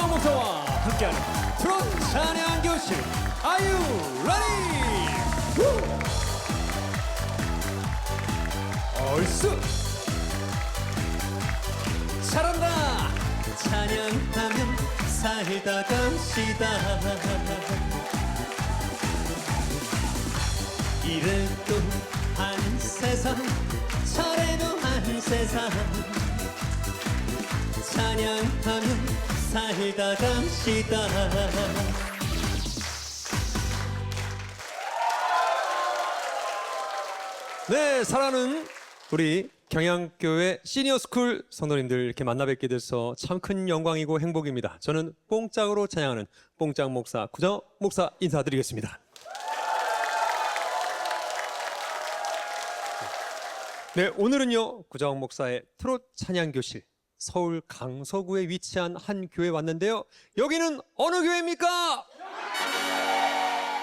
목사와 함께하는 트롯 찬양 교실 ready? 후! 얼쑤 잘한다 찬양하며 살다 갑시다 이래도 한 세상 저래도 한 세상 찬양하며 살다 갑시다 네, 사랑하는 우리 경양교회 시니어스쿨 성도님들 이렇게 만나 뵙게 돼서 참 큰 영광이고 행복입니다. 저는 뽕짝으로 찬양하는 뽕짝 목사 구정 목사 인사드리겠습니다. 네, 오늘은요 구정 목사의 트롯 찬양 교실 서울 강서구에 위치한 한 교회 왔는데요. 여기는 어느 교회입니까?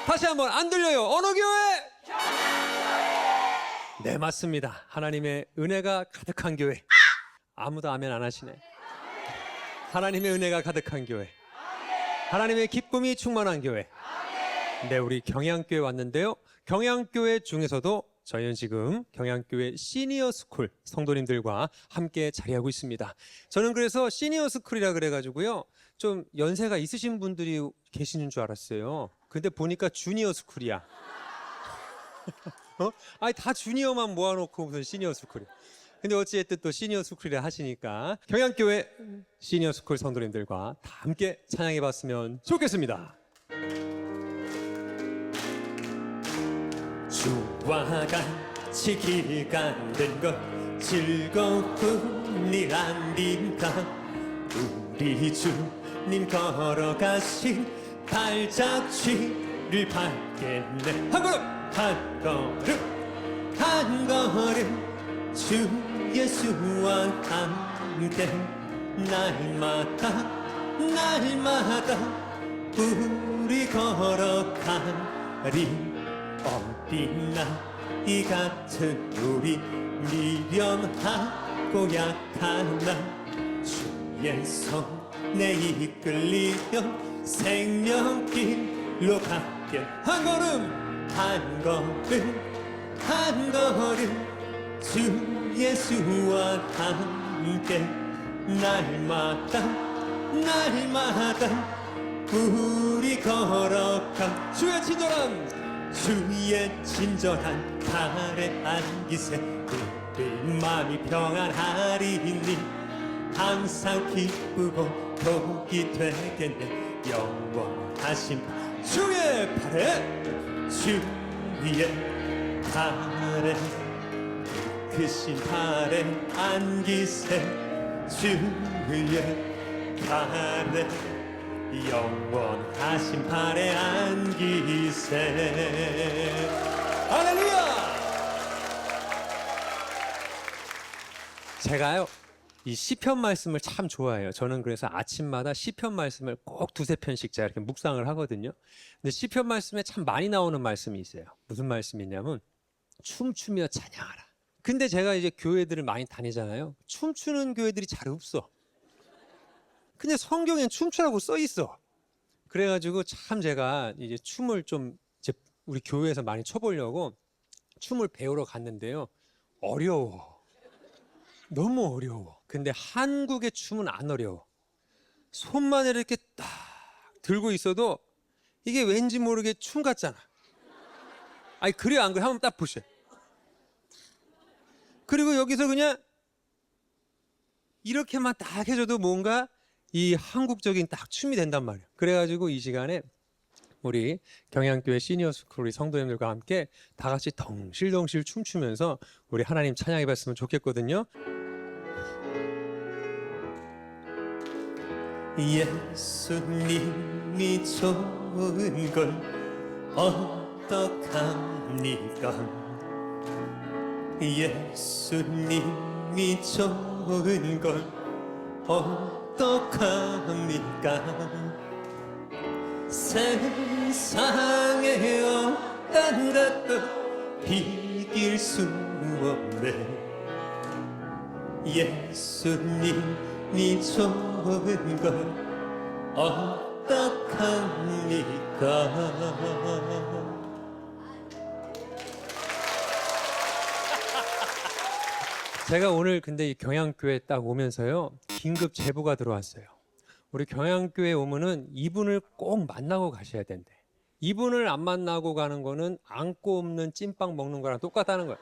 다시 한번 안 들려요. 어느 교회? 네, 맞습니다. 하나님의 은혜가 가득한 교회. 아무도 아멘 안 하시네. 하나님의 은혜가 가득한 교회. 하나님의 기쁨이 충만한 교회. 네, 우리 경양교회 왔는데요. 경양교회 중에서도 저희는 지금 경양교회 시니어 스쿨 성도님들과 함께 자리하고 있습니다. 저는 그래서 시니어 스쿨이라 그래가지고요. 좀 연세가 있으신 분들이 계시는 줄 알았어요. 근데 보니까 주니어 스쿨이야. 어? 아니 다 주니어만 모아놓고 무슨 시니어 스쿨이. 근데 어찌됐든 또 시니어 스쿨이라 하시니까 경양교회 시니어 스쿨 성도님들과 다 함께 찬양해 봤으면 좋겠습니다. 주와 같이 길 가는 것 즐거운 일 아닌가 우리 주님 걸어가신 발자취를 밟겠네. 한 걸음! 한 걸음! 한 걸음! 주 예수와 함께 날마다 날마다 우리 걸어가리 어디나 이 같은 우리 미련하고 약하나 주의 손에 이끌리며 생명길로 가게. 한 걸음 한 걸음 한 걸음 주 예수와 함께 날마다 날마다 우리 걸어가. 주의 친절한 주의 친절한 발에 안기세. 우리 마음이 평안하리니. 항상 기쁘고 복이 되겠네. 영원하신 주의 팔에. 주의 팔에 크신 팔에 안기세. 주의 팔에 영원하신 팔에 안기세 할렐루야! 제가요 이 시편 말씀을 참 좋아해요. 저는 그래서 아침마다 시편 말씀을 꼭 두세 편씩 제가 이렇게 묵상을 하거든요. 근데 시편 말씀에 참 많이 나오는 말씀이 있어요. 무슨 말씀이냐면 춤추며 찬양하라. 근데 제가 이제 교회들을 많이 다니잖아요. 춤추는 교회들이 잘 없어. 근데 성경엔 춤추라고 써 있어. 그래가지고 참 제가 이제 춤을 좀 이제 우리 교회에서 많이 춰보려고 춤을 배우러 갔는데요. 어려워. 너무 어려워. 근데 한국의 춤은 안 어려워. 손만 이렇게 딱 들고 있어도 이게 왠지 모르게 춤 같잖아. 아니, 그래, 안 그래? 한번 딱 보세요. 그리고 여기서 그냥 이렇게만 딱 해줘도 뭔가 이 한국적인 딱 춤이 된단 말이에요. 그래가지고 이 시간에 우리 경양교회 시니어 스쿨 우리 성도님들과 함께 다 같이 덩실덩실 춤추면서 우리 하나님 찬양해 봤으면 좋겠거든요. 예수님이 좋은 걸 어떡합니까 예수님이 좋은 걸 어떡합니까 세상에 어떤 것도 이길 수 없네. 예수님이 좋은 걸 어떡합니까 제가 오늘 근데 이 경양교회 딱 오면서요 긴급 제보가 들어왔어요. 우리 경양교회 오면은 이분을 꼭 만나고 가셔야 된대. 이분을 안 만나고 가는 거는 안고 없는 찐빵 먹는 거랑 똑같다는 거예요.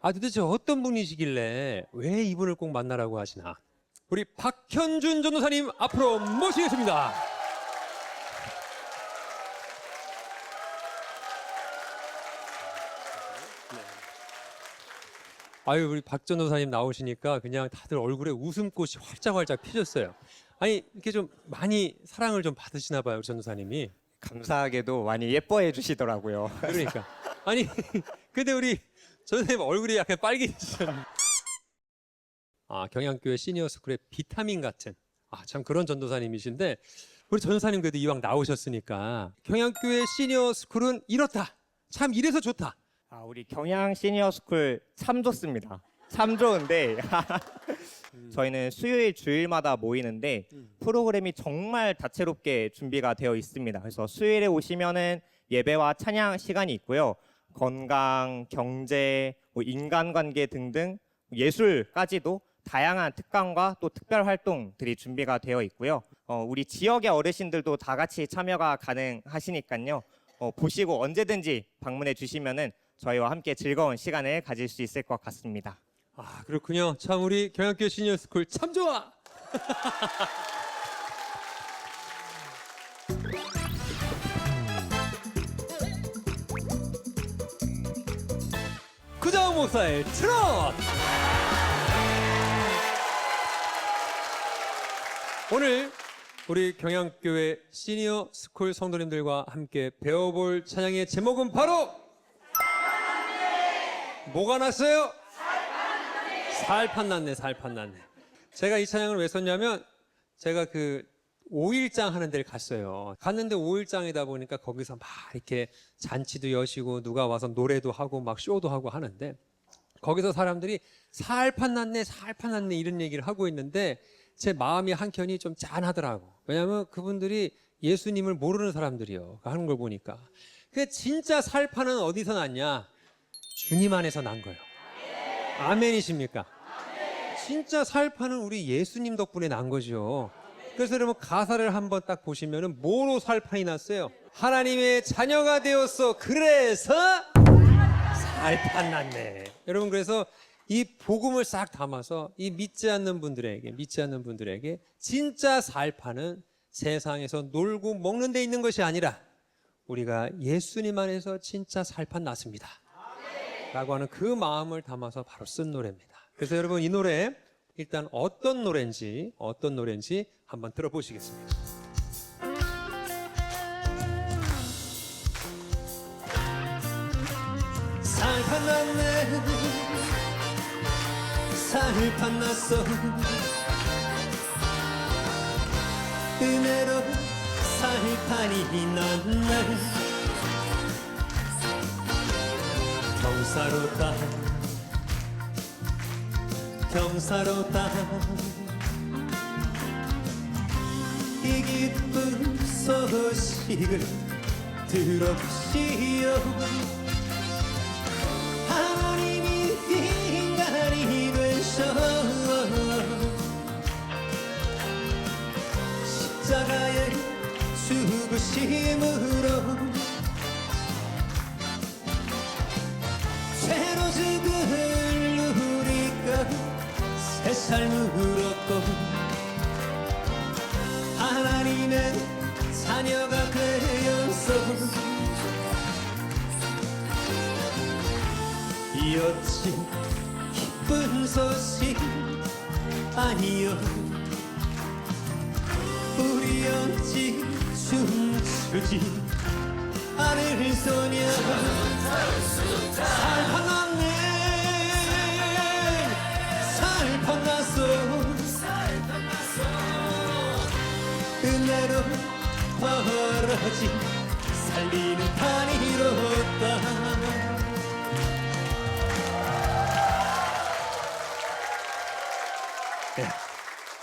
아 도대체 어떤 분이시길래 왜 이분을 꼭 만나라고 하시나? 우리 박현준 전도사님 앞으로 모시겠습니다. 아유 우리 박 전도사님 나오시니까 그냥 다들 얼굴에 웃음꽃이 활짝활짝 피셨어요. 아니 이렇게 좀 많이 사랑을 좀 받으시나 봐요, 전도사님이. 감사하게도 많이 예뻐해 주시더라고요. 그러니까 아니 근데 우리 전도사님 얼굴이 약간 빨개지셨네. 아 경양교회 시니어 스쿨의 비타민 같은 아 참 그런 전도사님이신데 우리 전도사님 그래도 이왕 나오셨으니까 경양교회 시니어 스쿨은 이렇다. 참 이래서 좋다. 아, 우리 경양 시니어 스쿨 참 좋습니다. 참 좋은데 저희는 수요일 주일마다 모이는데 프로그램이 정말 다채롭게 준비가 되어 있습니다. 그래서 수요일에 오시면은 예배와 찬양 시간이 있고요. 건강, 경제, 뭐 인간관계 등등 예술까지도 다양한 특강과 또 특별 활동들이 준비가 되어 있고요. 어, 우리 지역의 어르신들도 다 같이 참여가 가능하시니까요. 어, 보시고 언제든지 방문해 주시면은 저희와 함께 즐거운 시간을 가질 수 있을 것 같습니다. 아 그렇군요. 참 우리 경양교회 시니어 스쿨 참 좋아. 구자원 목사의 트롯. 오늘 우리 경양교회 시니어 스쿨 성도님들과 함께 배워볼 찬양의 제목은 바로 뭐가 났어요? 살판 났네, 살판 났네. 제가 이 찬양을 왜 썼냐면 제가 그 5일장 하는 데를 갔어요. 갔는데 5일장이다 보니까 거기서 막 이렇게 잔치도 여시고 누가 와서 노래도 하고 막 쇼도 하고 하는데 거기서 사람들이 살판 났네, 살판 났네 이런 얘기를 하고 있는데 제 마음이 한켠이 좀 짠하더라고. 왜냐하면 그분들이 예수님을 모르는 사람들이요. 하는 걸 보니까. 그 진짜 살판은 어디서 났냐? 주님 안에서 난 거예요. 아멘이십니까? 진짜 살판은 우리 예수님 덕분에 난 거죠. 그래서 여러분 가사를 한번 딱 보시면은 뭐로 살판이 났어요? 하나님의 자녀가 되었어. 그래서 살판 났네. 여러분 그래서 이 복음을 싹 담아서 이 믿지 않는 분들에게 믿지 않는 분들에게 진짜 살판은 세상에서 놀고 먹는 데 있는 것이 아니라 우리가 예수님 안에서 진짜 살판 났습니다. 라고 하는 그 마음을 담아서 바로 쓴 노래입니다. 그래서 여러분 이 노래 일단 어떤 노래인지 어떤 노래인지 한번 들어보시겠습니다. 살판 났네 살판 났어 은혜로 살판이 났네 경사로다 경사로다 이 기쁜 소식을 들어보시오 하나님이 인간이 되셔 십자가의 죽으심으 자녀가 되었어 이 어찌 기쁜 소식 아니요 우리 어찌 춤추지 않을 소냐 살판났네 벌어진 살리는 판이 이뤘다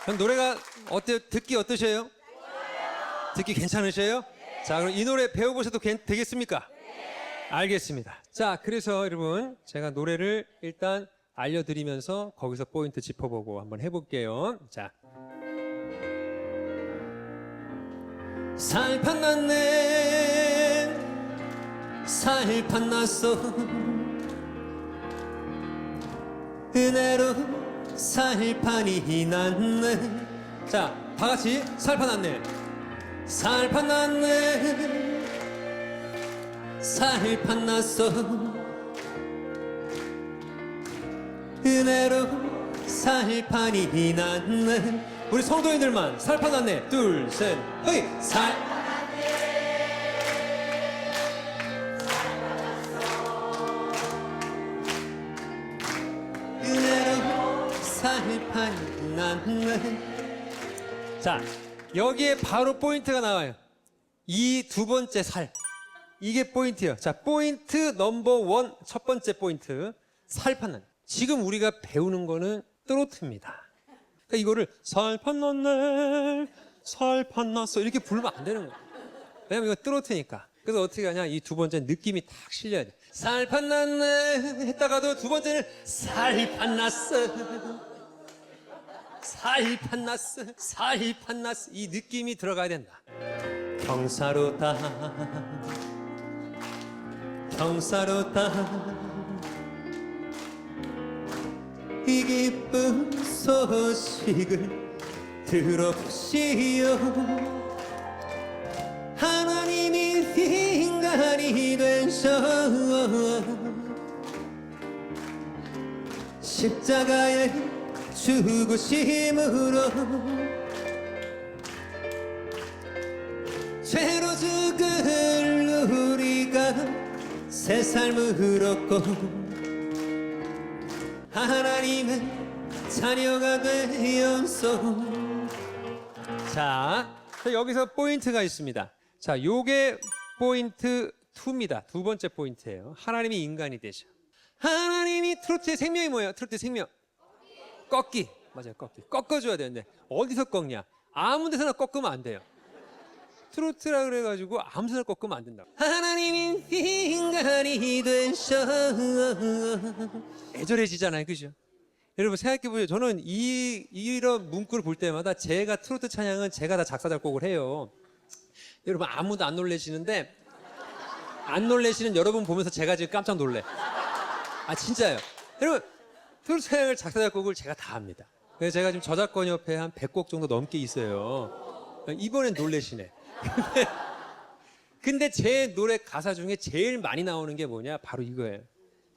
그럼 노래가 어때 듣기 어떠세요? 듣기 괜찮으세요? 자, 그럼 이 노래 배워보셔도 괜- 되겠습니까? 알겠습니다. 자, 그래서 여러분, 제가 노래를 일단 알려드리면서 거기서 포인트 짚어보고 한번 해볼게요. 자. 살판났네. 살판났어. 은혜로 살판이 났네. 자 다같이 살판났네. 살판났네. 살판났어. 은혜로 살판이 났네 우리 성도인들만 살판났네 둘셋 헤이 살 은혜로 살판이 났네 자 여기에 바로 포인트가 나와요 이 두 번째 살 이게 포인트예요. 자, 포인트 넘버 원 첫 번째 포인트 살판난. 지금 우리가 배우는 거는 트로트입니다. 그러니까 이거를 살판났네, 살판났어 이렇게 부르면 안 되는 거예요. 왜냐면 이거 트로트니까. 그래서 어떻게 하냐? 이 두 번째 느낌이 탁 실려야 돼. 살판났네 했다가도 두 번째는 살판났어. 살판났어, 살판났어 이 느낌이 들어가야 된다. 경사로다 경사로다 이 기쁜 소식을 들어보시오. 하나님이 인간이 되셔 십자가에 죽으심으로 죄로 죽을 우리가 새 삶을 얻고 하나님의 자녀가 되었소. 자 여기서 포인트가 있습니다. 자 요게 포인트 2입니다. 두 번째 포인트예요. 하나님이 인간이 되셔. 하나님이 트로트의 생명이 뭐예요? 트로트의 생명. 꺾기. 맞아요 꺾기. 꺾어줘야 되는데 어디서 꺾냐? 아무 데서나 꺾으면 안 돼요. 트로트라 그래가지고 아무 데나 꺾으면 안 된다고. 하나님이 인간이 되셔. 애절해지잖아요, 그죠? 여러분 생각해 보세요. 저는 이 이런 문구를 볼 때마다 제가 트로트 찬양은 제가 다 작사 작곡을 해요. 여러분 아무도 안 놀래시는데 안 놀래시는 여러분 보면서 제가 지금 깜짝 놀래. 아 진짜요. 여러분 트로트 찬양을 작사 작곡을 제가 다 합니다. 그래서 제가 지금 저작권 협회 한 100곡 정도 넘게 있어요. 이번엔 놀래시네. 근데 제 노래 가사 중에 제일 많이 나오는 게 뭐냐? 바로 이거예요.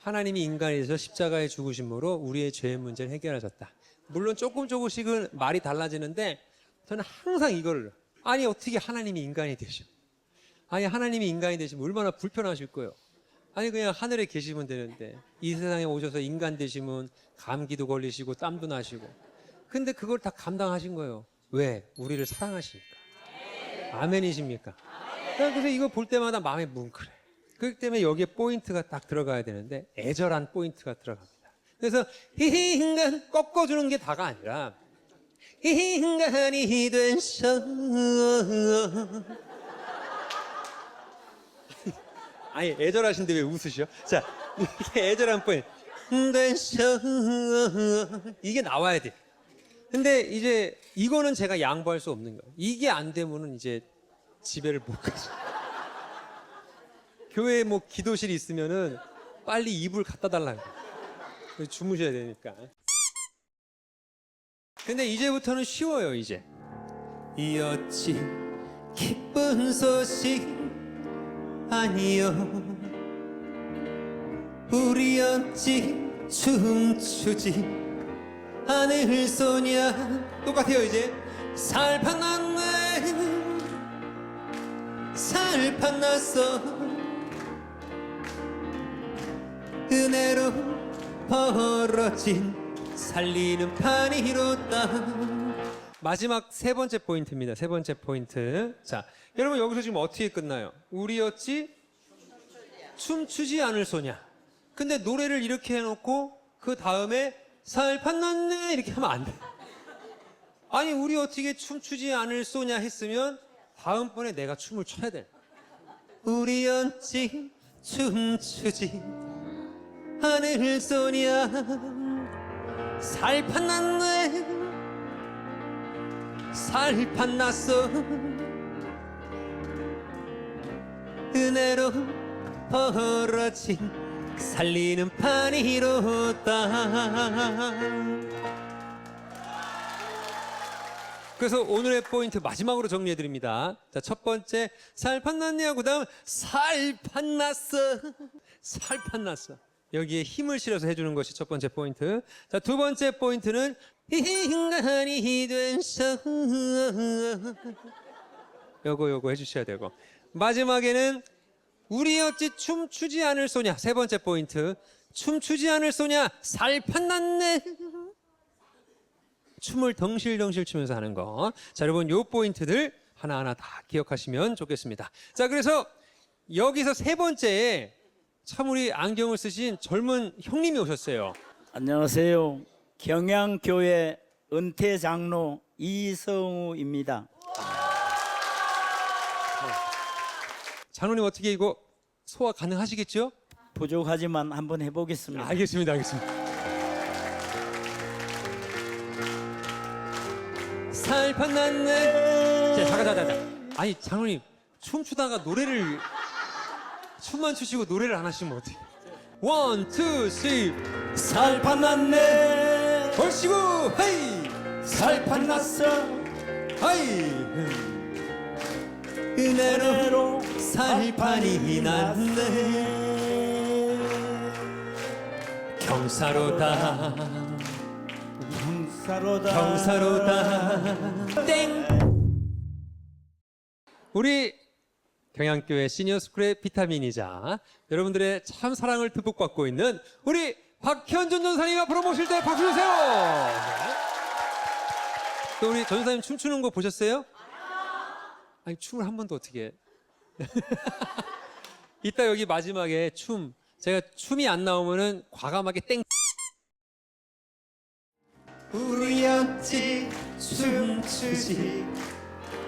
하나님이 인간이 돼서 십자가에 죽으심으로 우리의 죄의 문제를 해결하셨다. 물론 조금 조금씩은 말이 달라지는데 저는 항상 이거를 아니 어떻게 하나님이 인간이 되셔? 아니 하나님이 인간이 되시면 얼마나 불편하실 거예요. 아니 그냥 하늘에 계시면 되는데 이 세상에 오셔서 인간 되시면 감기도 걸리시고 땀도 나시고 근데 그걸 다 감당하신 거예요. 왜? 우리를 사랑하시니까. 아멘이십니까? 그래서 이거 볼 때마다 마음이 뭉클해. 그렇기 때문에 여기에 포인트가 딱 들어가야 되는데 애절한 포인트가 들어갑니다. 그래서 이 인간 꺾어주는 게 다가 아니라 이 인간이 되셔 아니 애절하신데 왜 웃으셔? 자 이게 애절한 포인트 되셔 이게 나와야 돼. 근데 이제 이거는 제가 양보할 수 없는 거예요. 이게 안 되면은 이제 집에를 못 가죠. 교회에 뭐 기도실이 있으면은 빨리 이불 갖다. 그래서 주무셔야 되니까. 근데 이제부터는 쉬워요, 이제. 이 어찌 기쁜 소식 아니요. 우리 어찌 춤추지 하늘 소냐 똑같아요 이제 살판났네 살판났어 은혜로 벌어진 살리는 판이로다. 마지막 세 번째 포인트입니다. 세 번째 포인트. 자 여러분 여기서 지금 어떻게 끝나요? 우리 어찌 춤추지 않을 소냐? 근데 노래를 이렇게 해놓고 그 다음에 살판났네? 이렇게 하면 안 돼. 아니 우리 어떻게 춤추지 않을 소냐 했으면 다음번에 내가 춤을 춰야 돼. 우리 어찌 춤추지 하늘 소냐 살판 났네 살판 났어 은혜로 벌어진 살리는 판이로다 그래서 오늘의 포인트 마지막으로 정리해 드립니다. 자, 첫 번째 살판 났냐 그다음 살판 났어. 살판 났어. 여기에 힘을 실어서 해 주는 것이 첫 번째 포인트. 자, 두 번째 포인트는 인간이 된서 요거 요거 해 주셔야 되고. 마지막에는 우리 어찌 춤추지 않을 소냐. 세 번째 포인트. 춤추지 않을 소냐. 살판 났네. 춤을 덩실덩실 추면서 하는 거. 자, 여러분 요 포인트들 하나하나 다 기억하시면 좋겠습니다. 자, 그래서 여기서 세 번째 우리 안경을 쓰신 젊은 형님이 오셨어요. 안녕하세요. 경양교회 은퇴 장로 이성우입니다. 장로님 어떻게 이거 소화 가능하시겠죠? 부족하지만 한번 해보겠습니다. 알겠습니다, 알겠습니다. 살판 났네. 자, 잠깐, 잠깐, 잠깐. 아니, 장로님 춤추다가 노래를 춤만 추시고 노래를 안 하시면 어떡해? 원, 투, 쓰리. 살판 났네. 얼씨구, 헤이, 살판 났어. 하이. 은혜로 살판이 났네. 경사로다. 경사로다. 경사로다 땡 우리 경양교회 시니어스쿨의 비타민이자 여러분들의 참 사랑을 듬뿍 받고 있는 우리 박현준 전사님 앞으로 모실 때 박수 주세요 네. 또 우리 전사님 춤추는 거 보셨어요? 아니 춤을 한 번도 어떻게 해 이따 여기 마지막에 춤 제가 춤이 안 나오면은 과감하게 땡 우리 어찌 춤추지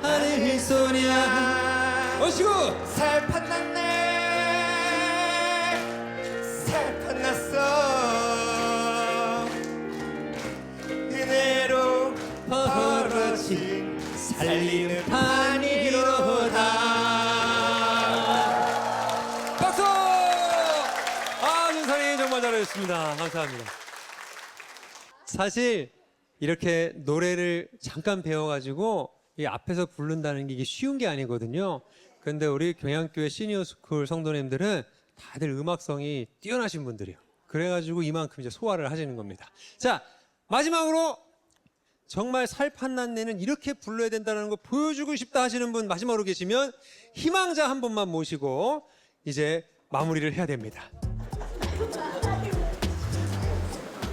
하늘 소냐 어시고! 살판 났네. 살판 났어. 은혜로 벌어진 살리는 판이로다. 박수! 아 윤상이 정말 잘하셨습니다. 감사합니다. 사실 이렇게 노래를 잠깐 배워가지고 이 앞에서 부른다는 게 이게 쉬운 게 아니거든요. 근데 우리 경양교회 시니어스쿨 성도님들은 다들 음악성이 뛰어나신 분들이에요. 그래가지고 이만큼 이제 소화를 하시는 겁니다. 자 마지막으로 정말 살판 난내는 이렇게 불러야 된다는 거 보여주고 싶다 하시는 분 마지막으로 계시면 희망자 한 분만 모시고 이제 마무리를 해야 됩니다.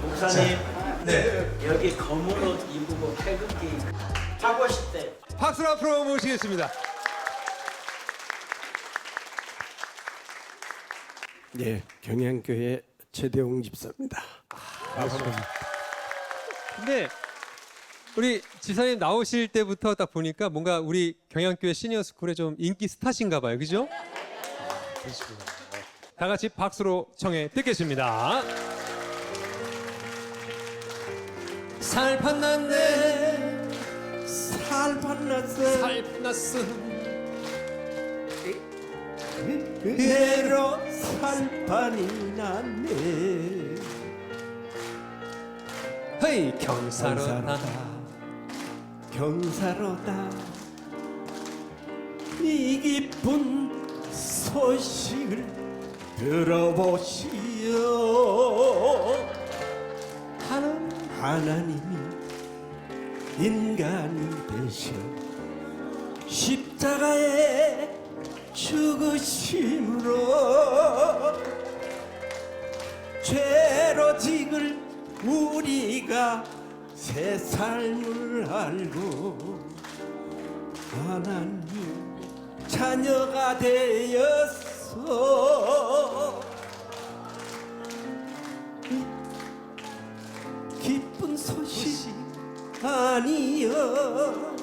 목사님, 여기 검은 옷 입고 태극기 하고 싶대. 박수로 앞으로 모시겠습니다. 예, 경양교회 최대웅 집사입니다. 근데 우리 지사님 나오실 때부터 딱 보니까 뭔가 우리 경양교회 시니어 스쿨의 좀 인기 스타신가 봐요. 그죠? 다 같이 박수로 청해 듣겠습니다. 살판 났네 살판 났어 살판 났어 은혜로 살판이 났네. 헤이 경사로다. 경사로다. 이 기쁜 소식을 들어보시오. 하는 하나님이 인간이 되셔 십자가에 죽으심으로 죄로 지을 우리가 새 삶을 알고 하나님 자녀가 되었어 기쁜 소식 아니여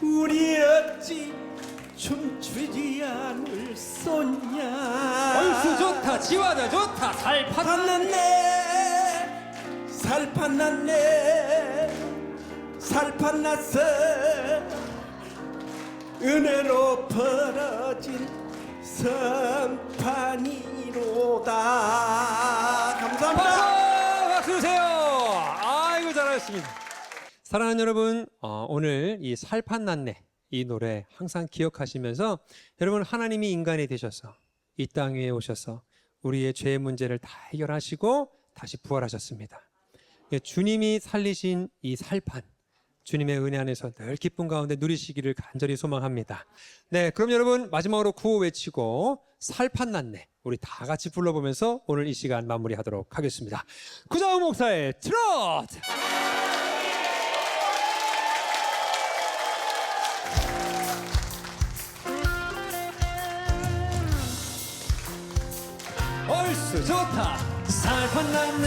우리 어찌 춤추지 않을 쏘냐. 얼쑤 좋다 지화자 좋다. 살판 났네. 살판 났네. 살판 났어. 은혜로 벌어진 선판이로다. 감사합니다. 박수 박수 주세요. 아이고 잘하셨습니다. 사랑하는 여러분 어, 오늘 이 살판 났네 이 노래 항상 기억하시면서 여러분 하나님이 인간이 되셔서 이 땅 위에 오셔서 우리의 죄의 문제를 다 해결하시고 다시 부활하셨습니다 예, 주님이 살리신 이 살판 주님의 은혜 안에서 늘 기쁨 가운데 누리시기를 간절히 소망합니다. 네, 그럼 여러분 마지막으로 구호 외치고 살판 났네. 우리 다 같이 불러보면서 오늘 이 시간 마무리하도록 하겠습니다. 구자우 목사의 트로 트! 얼쑤 좋다. 살판 났네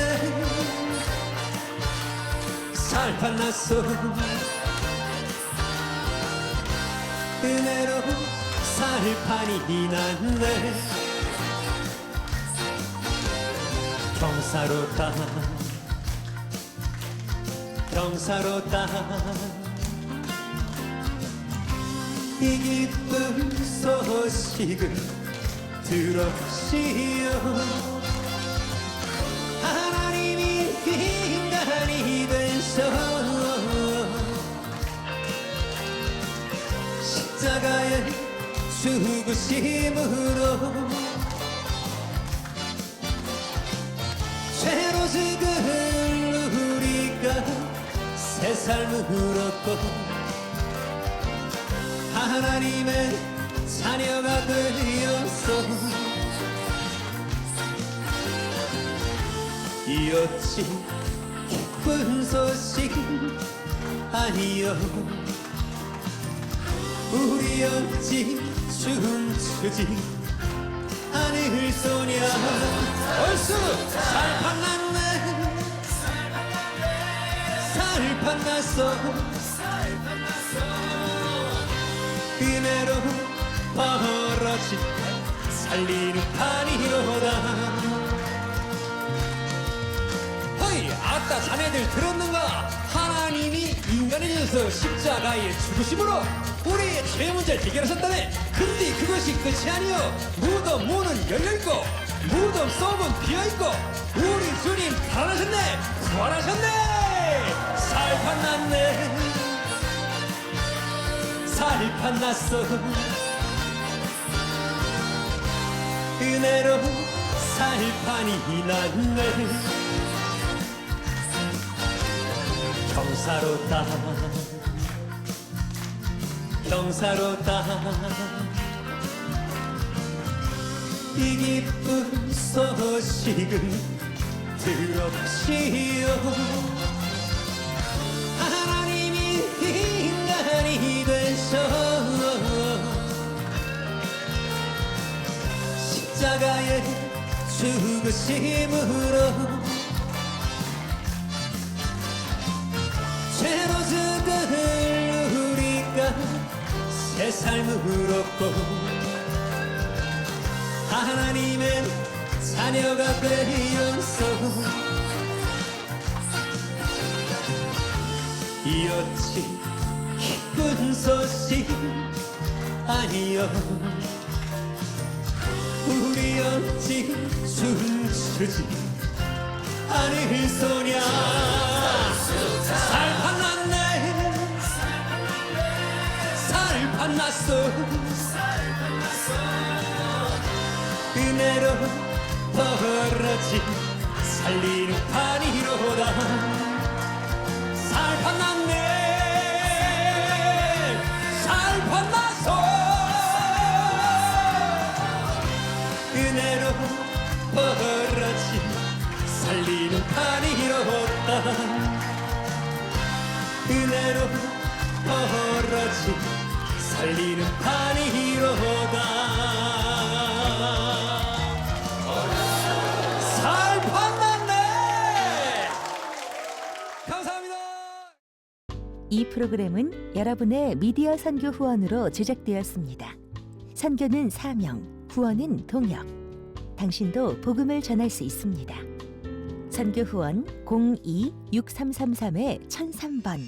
살판 났어. 은혜로 살판이 났네. 경사로다 경사로다. 이 기쁜 소식을 들었시오. 하나님이 인간이 되셔 십자가의 죽으심으로 죄로 죽은 우리가 새 삶을 얻고 하나님의 자녀가 되었어 이 어찌 기쁜 소식 아니여. 우리 어찌 춤추지 않을 소냐 얼쑤! 살판 났네. 살판 났어. 은혜로 벌어진 살리는 판이로다. 허이 아따 자네들 들었는가? 하나님이 인간이 되어서 십자가에 죽으심으로 우리의 죄 문제를 해결하셨다네. 근데 그것이 끝이 아니요. 무덤 문은 열려있고 무덤 속은 비어있고 우리 주님 살아나셨네. 부활하셨네. 살판 났네. 살판 났어 은혜로 살판이 났네. 경사로다 경사로다 이 기쁜 소식을 들었시오 십자가에 죽으심으로 죄로 죽은 우리가 새 삶을 얻고 하나님의 자녀가 되었어 이 어찌 기쁜 소식 아니여 어찌 춤추지 않을 소냐. 살판 났네. 살판 났어. 은혜로 벌어진 살리는 판이로다. 살판 났네 프로그램은 여러분의 미디어 선교 후원으로 제작되었습니다. 선교는 사명, 후원은 동역. 당신도 복음을 전할 수 있습니다. 선교 후원 02-6333-1003번